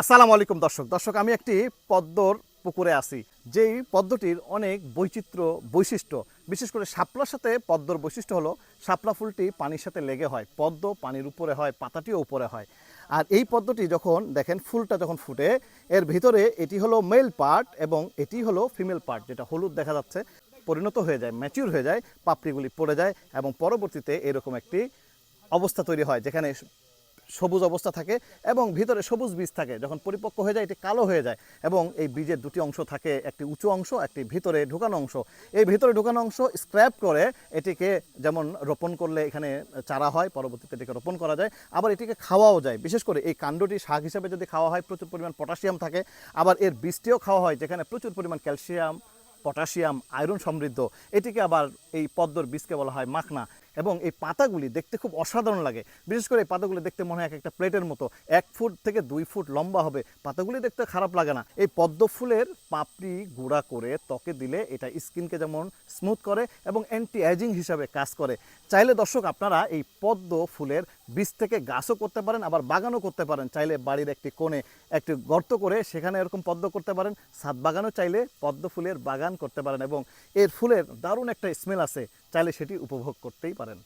আসসালামু আলাইকুম দর্শক। দর্শক, আমি একটি পদ্মর পুকুরে আছি, যেই পদ্মটির অনেক বৈচিত্র্য বৈশিষ্ট্য। বিশেষ করে শাপলার সাথে পদ্মর বৈশিষ্ট্য হলো, শাপলা ফুলটি পানির সাথে লেগে হয়, পদ্ম পানির উপরে হয়, পাতাটিও উপরে হয়। আর এই পদ্মটি যখন দেখেন, ফুলটা যখন ফুটে, এর ভিতরে এটি হলো মেল পার্ট এবং এটি হলো ফিমেল পার্ট, যেটা হলুদ দেখা যাচ্ছে, পরিণত হয়ে যায়, ম্যাচিউর হয়ে যায়, পাপড়িগুলি পড়ে যায় এবং পরবর্তীতে এরকম একটি অবস্থা তৈরি হয়, যেখানে সবুজ অবস্থা থাকে এবং ভিতরে সবুজ বীজ থাকে। যখন পরিপক্ক হয়ে যায়, এটি কালো হয়ে যায় এবং এই বীজের দুটি অংশ থাকে, একটি উঁচু অংশ, একটি ভিতরে ঢুকানো অংশ। এই ভিতরে ঢুকানো অংশ স্ক্র্যাপ করে এটিকে যেমন রোপণ করলে এখানে চারা হয়, পরবর্তীতে এটিকে রোপণ করা যায়, আবার এটিকে খাওয়াও যায়। বিশেষ করে এই কাণ্ডটি শাক হিসেবে যদি খাওয়া হয়, প্রচুর পরিমাণ পটাশিয়াম থাকে। আবার এর বীজটিও খাওয়া হয়, যেখানে প্রচুর পরিমাণ ক্যালসিয়াম, পটাশিয়াম, আয়রন সমৃদ্ধ। এটিকে আবার এই পদ্মর বীজকে বলা হয় মাখনা। এবং এই পাতাগুলি দেখতে খুব অসাধারণ লাগে। বিশেষ করে এই পাতাগুলি দেখতে মনে হয় এক একটা প্লেটের মতো। এক ফুট থেকে দুই ফুট লম্বা হবে। পাতাগুলি দেখতে খারাপ লাগে না। এই পদ্ম ফুলের পাপড়ি গুঁড়া করে ত্বকে দিলে এটা স্কিনকে যেমন স্মুথ করে এবং অ্যান্টি এজিং হিসাবে কাজ করে। চাইলে দর্শক আপনারা এই পদ্ম ফুলের বীজ থেকে গাছও করতে পারেন, আবার বাগানও করতে পারেন। চাইলে বাড়ির একটি কোণে একটি গর্ত করে সেখানে এরকম পদ্ম করতে পারেন। ছাদ বাগানও চাইলে পদ্ম ফুলের বাগান করতে পারেন এবং এর ফুলের দারুণ একটা স্মেল আছে। চাইলে সেটি উপভোগ করতেই পারেন